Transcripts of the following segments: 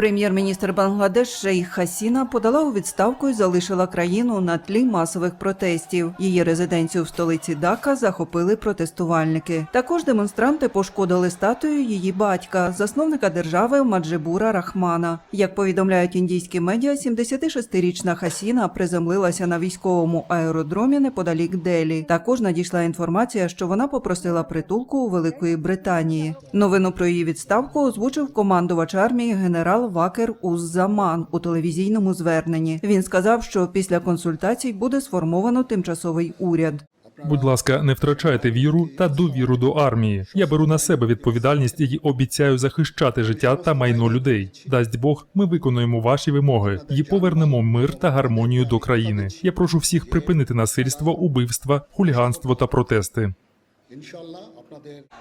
Прем'єр-міністр Бангладеш Шейх Хасіна подала у відставку і залишила країну на тлі масових протестів. Її резиденцію в столиці Дака захопили протестувальники. Також демонстранти пошкодили статую її батька, засновника держави Маджибура Рахмана. Як повідомляють індійські медіа, 76-річна Хасіна приземлилася на військовому аеродромі неподалік Делі. Також надійшла інформація, що вона попросила притулку у Великої Британії. Новину про її відставку озвучив командувач армії генерал Вакер Уз-Заман у телевізійному зверненні. Він сказав, що після консультацій буде сформовано тимчасовий уряд. Будь ласка, не втрачайте віру та довіру до армії. Я беру на себе відповідальність і обіцяю захищати життя та майно людей. Дасть Бог, ми виконуємо ваші вимоги і повернемо мир та гармонію до країни. Я прошу всіх припинити насильство, убивства, хуліганство та протести.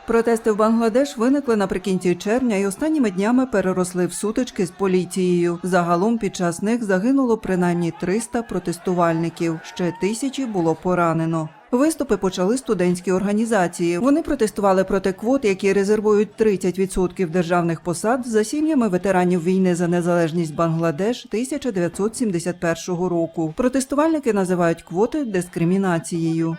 Протести в Бангладеш виникли наприкінці червня і останніми днями переросли в сутички з поліцією. Загалом під час них загинуло принаймні 300 протестувальників ще тисячі було поранено. Виступи почали студентські організації. Вони протестували проти квот, які резервують 30% державних посад за сім'ями ветеранів війни за незалежність Бангладеш 1971 року. Протестувальники називають квоти дискримінацією.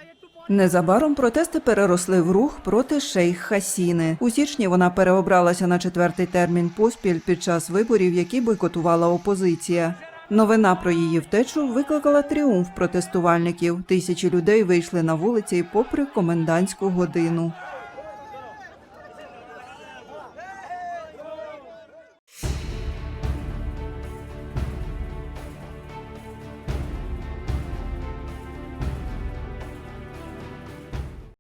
Незабаром протести переросли в рух проти шейх Хасіни. У січні вона переобралася на четвертий термін поспіль під час виборів, які бойкотувала опозиція. Новина про її втечу викликала тріумф протестувальників. Тисячі людей вийшли на вулиці попри комендантську годину.